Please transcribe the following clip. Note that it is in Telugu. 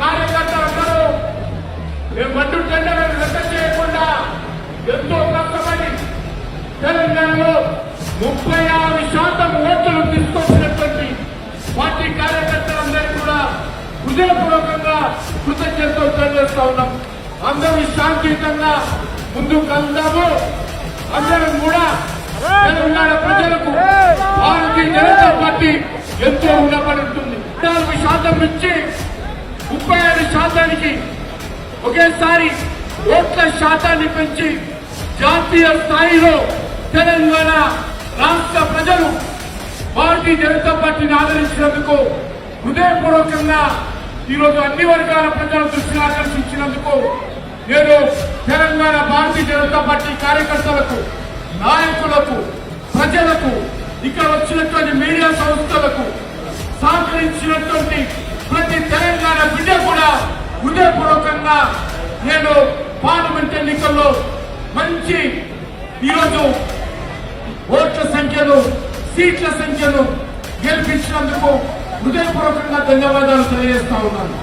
కార్యకర్తలందరూ మేము మట్టు టెండర్లను రద్దు చేయకుండా ఎంతో కష్టపడి తెలంగాణలో ముప్పై ఆరు శాతం ఓట్లు తీసుకొచ్చినటువంటి పార్టీ కార్యకర్తలందరూ కూడా హృదయపూర్వకంగా కృతజ్ఞతలు తెలియజేస్తా ఉన్నాం. అందరూ శాంతియుతంగా ముందుకు వెళ్దాము. అందరం కూడా తెలంగాణ ప్రజలకు భారతీయ జనతా పార్టీ ఎంతో ఉండబడి ఉంటుంది. నాలుగు శాతం నుంచి ముప్పై ఐదు శాతానికి ఒకేసారి ఓట్ల శాతాన్ని పెంచి జాతీయ స్థాయిలో తెలంగాణ రాష్ట్ర ప్రజలు భారతీయ జనతా పార్టీని ఆదరించినందుకు హృదయపూర్వకంగా ఈరోజు అన్ని వర్గాల ప్రజల దృష్టిని ఆకర్షించినందుకు నేను తెలంగాణ భారతీయ జనతా పార్టీ కార్యకర్తలకు నాయకులకు ప్రజలకు ఇక్కడ వచ్చినటువంటి మీడియా సంస్థ హృదయపూర్వకంగా నేను పార్లమెంట్ ఎన్నికల్లో మంచి ఈరోజు ఓట్ల సంఖ్యను సీట్ల సంఖ్యను గెలిపించినందుకు హృదయపూర్వకంగా ధన్యవాదాలు తెలియజేస్తా ఉన్నాను.